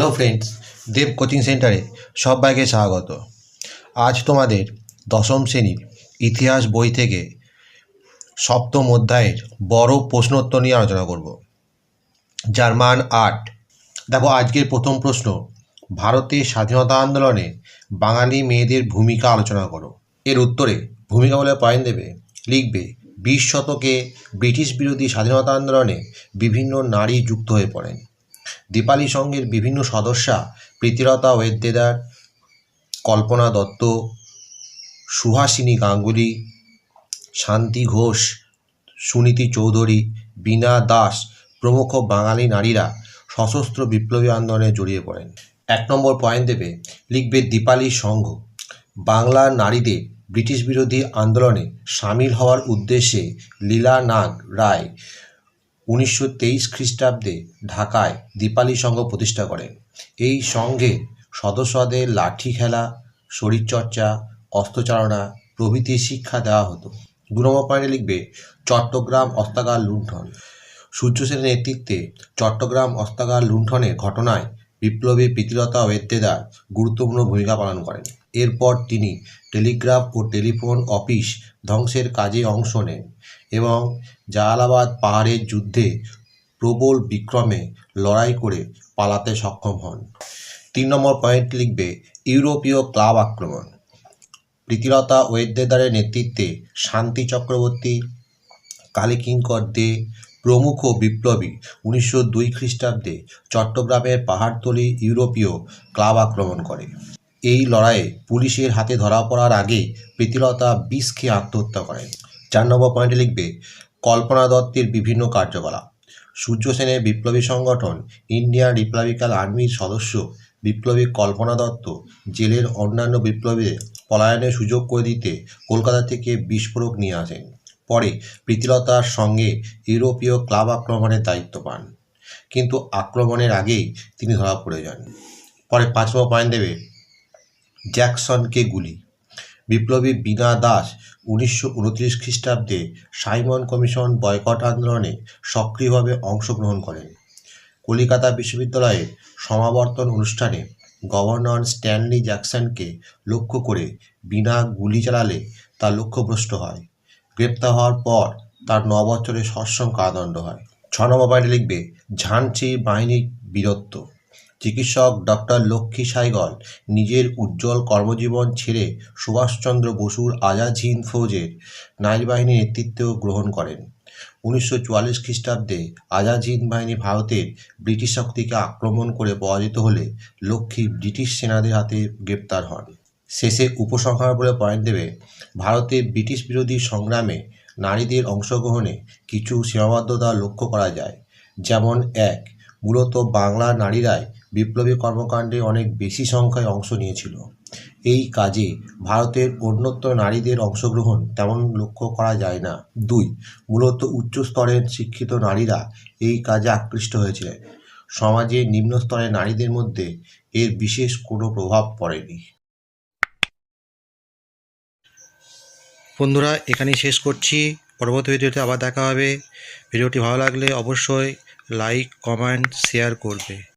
Hello friends দেব coaching সেন্টারে সবাইকে স্বাগত। আজ তোমাদের দশম শ্রেণির ইতিহাস বই থেকে সপ্তম অধ্যায়ের বড় প্রশ্নোত্তর নিয়ে আলোচনা করব। যার মান আট। দেখো, আজকের প্রথম প্রশ্ন, ভারতের স্বাধীনতা আন্দোলনে বাঙালি মেয়েদের ভূমিকা আলোচনা করো। এর উত্তরে ভূমিকা বলে পয়েন্ট দেবে, লিখবে, বিশ শতকে ব্রিটিশ বিরোধী স্বাধীনতা আন্দোলনে বিভিন্ন নারী যুক্ত হয়ে পড়েন। দীপালি সঙ্গের বিভিন্ন সদস্যা প্রীতিলতা ওয়েদ্দেদার কল্পনা দত্ত, সুহাসিনী গাঙ্গুলি, শান্তি ঘোষ, সুনীতি চৌধুরী, বীণা দাস প্রমুখ বাঙালি নারীরা সশস্ত্র বিপ্লবী আন্দোলনে জড়িয়ে পড়েন। এক নম্বর পয়েন্ট দেবে, লিখবে দীপালি সংঘ বাংলার নারীদের ব্রিটিশ বিরোধী আন্দোলনে সামিল হওয়ার উদ্দেশ্যে লীলা নাগ রায় উনিশশো তেইশ খ্রিস্টাব্দে ঢাকায় দীপালি সংঘ প্রতিষ্ঠা করেন এই সংঘে সদস্যদের লাঠি খেলা, শরীরচর্চা অস্ত্রচালনা প্রভৃতি শিক্ষা দেওয়া হতো। দু নম্বর পয়েন্টে লিখবে চট্টগ্রাম অস্ত্রাগার লুণ্ঠন। সূর্য সেনের নেতৃত্বে চট্টগ্রাম অস্ত্রাগার লুণ্ঠনের ঘটনায় বিপ্লবী প্রীতিলতা ওয়েদ্দেদার গুরুত্বপূর্ণ ভূমিকা পালন করেন। এরপর তিনি টেলিগ্রাফ ও টেলিফোন অফিস ধ্বংসের কাজে অংশ নেন। এবং জালালাবাদ পাহাড়ের যুদ্ধে প্রবল বিক্রমে লড়াই করে পালাতে সক্ষম হন। তিন নম্বর পয়েন্ট লিখবে, ইউরোপীয় ক্লাব আক্রমণ। প্রীতিলতা ওয়েদ্দেদারের নেতৃত্বে শান্তি চক্রবর্তী, কালীকিঙ্কর দে, প্রমুখ বিপ্লবী উনিশশো দুই খ্রিস্টাব্দে চট্টগ্রামের পাহাড়তলি ইউরোপীয় ক্লাব আক্রমণ করে। এই লড়াইয়ে পুলিশের হাতে ধরা পড়ার আগে প্রীতিলতা বিষ খেয়ে আত্মহত্যা করেন। চার নম্বর পয়েন্টে লিখবে, কল্পনা দত্তের বিভিন্ন কার্যকলাপ। সূর্য সেনের বিপ্লবী সংগঠন, ইন্ডিয়ান রিপাবলিকান আর্মির সদস্য, বিপ্লবী কল্পনা দত্ত, জেলের অন্যান্য বিপ্লবীদের পলায়নের সুযোগ করে দিতে কলকাতা থেকে বিস্ফোরক নিয়ে আসেন। পরে প্রীতিলতার সঙ্গে ইউরোপীয় ক্লাব আক্রমণের দায়িত্ব পান। কিন্তু আক্রমণের আগেই তিনি ধরা পড়ে যান। পরে পাঁচ নম্বর পয়েন্ট দেবে, জ্যাকসনকে গুলি। বিপ্লবী বীণা দাস উনিশশো উনত্রিশ খ্রিস্টাব্দে সাইমন কমিশন বয়কট আন্দোলনে সক্রিয়ভাবে অংশগ্রহণ করেন। কলিকাতা বিশ্ববিদ্যালয়ের সমাবর্তন অনুষ্ঠানে গভর্নর স্ট্যানলি জ্যাকসনকে লক্ষ্য করে বিনা গুলি চালালে তা লক্ষ্যভ্রষ্ট হয়। গ্রেপ্তার হওয়ার পর তার ন বছরের সশ্রম কারাদণ্ড হয়। ছ নম্বর লিখবে ঝাঁসি বাহিনীর বীরত্ব। চিকিৎসক ডক্টর লক্ষ্মী সাইগল নিজের উজ্জ্বল কর্মজীবন ছেড়ে সুভাষচন্দ্র বসুর আজাদ হিন্দ ফৌজের নারী বাহিনীর নেতৃত্ব গ্রহণ করেন। উনিশশো চুয়াল্লিশ খ্রিস্টাব্দে আজাদ হিন্দ বাহিনী ভারতের ব্রিটিশ শক্তিকে আক্রমণ করে পরাজিত হলে লক্ষ্মী ব্রিটিশ সেনাদের হাতে গ্রেপ্তার হন। শেষে উপসংহার বলে পয়েন্ট দেবে, ভারতে ব্রিটিশ বিরোধী সংগ্রামে নারীদের অংশগ্রহণে কিছু সীমাবদ্ধতা লক্ষ্য করা যায়। যেমন এক, মূলত বাংলা নারীরাই বিপ্লবী কর্মকাণ্ডে অনেক বেশি সংখ্যায় অংশ নিয়েছিল। এই কাজে ভারতের অন্যত্র নারীদের অংশগ্রহণ তেমন লক্ষ্য করা যায় না। দুই, মূলত উচ্চ স্তরের শিক্ষিত নারীরা এই কাজে আকৃষ্ট হয়েছিলেন। সমাজে নিম্ন স্তরের নারীদের মধ্যে এর বিশেষ কোনো প্রভাব পড়েনি। বন্ধুরা, এখানেই শেষ করছি। পরবর্তী ভিডিওতে আবার দেখা হবে। ভিডিওটি ভালো লাগলে অবশ্যই লাইক, কমেন্ট, শেয়ার করবে।